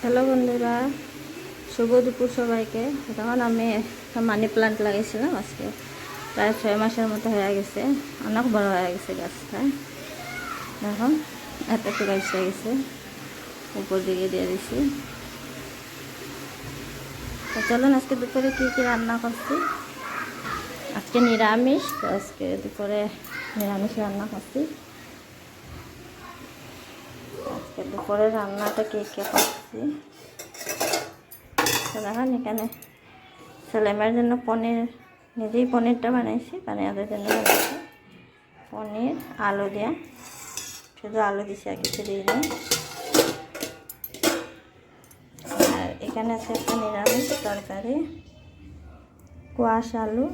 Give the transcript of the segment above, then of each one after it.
Hello বন্ধুরা, শুভ দুপুর সবাইকে। তখন আমি একটা মানি প্লান্ট লাগিয়েছিলাম আজকে। প্রায় ছয় মাসের মতো হয়ে গেছে। অনেক বড় হয়ে গেছে গাছটা। এখন এতটুকু এসে গেছে উপর দিকে দিয়ে দিছি। তো চলুন, আজকে দুপুরে কী কী রান্না করছি? আজকে নিরামিষ আজকে দুপুরে নিরামিষ রান্না করছি আজকে দুপুরে রান্নাটা কে কে করছি? দেখেন এখানে ছেলেমেয়ের জন্য পনির, নিজেই পনিরটা বানাইছি ওদের জন্য বানাইছি। পনির, আলু দিয়া। শুধু আলু দিছি, আর কিছু দিই নি আর এখানে আছে একটা নিরামিষ তরকারি। কোয়াশ আলু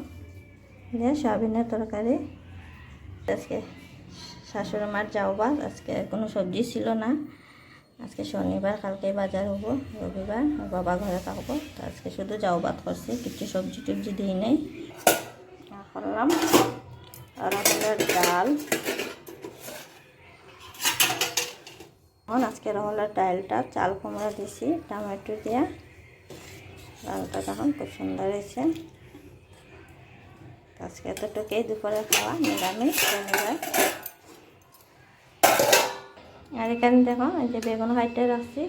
দিয়ে সয়াবিনের তরকারি। আজকে শাশুড়ি মার যাওবার আজকে কোনো সবজি ছিল না। আজকে শনিবার, কালকে বাজার হব, রবিবার বাবা ঘরে থাকব। তো আজকে শুধু যাও বাদ করছি কিছু সবজি টবজি দিই নেই। করলাম। আর হলের ডাল। এখন আজকে রহলের ডালটা, চাল কুমড়া দিছি, টমেটো দিয়া। ডালটা তখন খুব সুন্দর হয়েছে। আজকে এতটুকুই, দুপুরে খাওয়া, নিরামিষ, শনিবার। এখানে দেখো, এই যে বেগুন হাইটে রাখছি।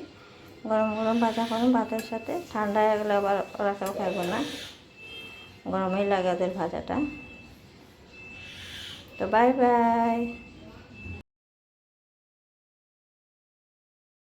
গরম গরম ভাজা করুন ভাতের সাথে। ঠান্ডা হয়ে গেলে আবার রাখাও খাইব না। গরমই লাগে ওদের ভাজাটা। তো বাই বাই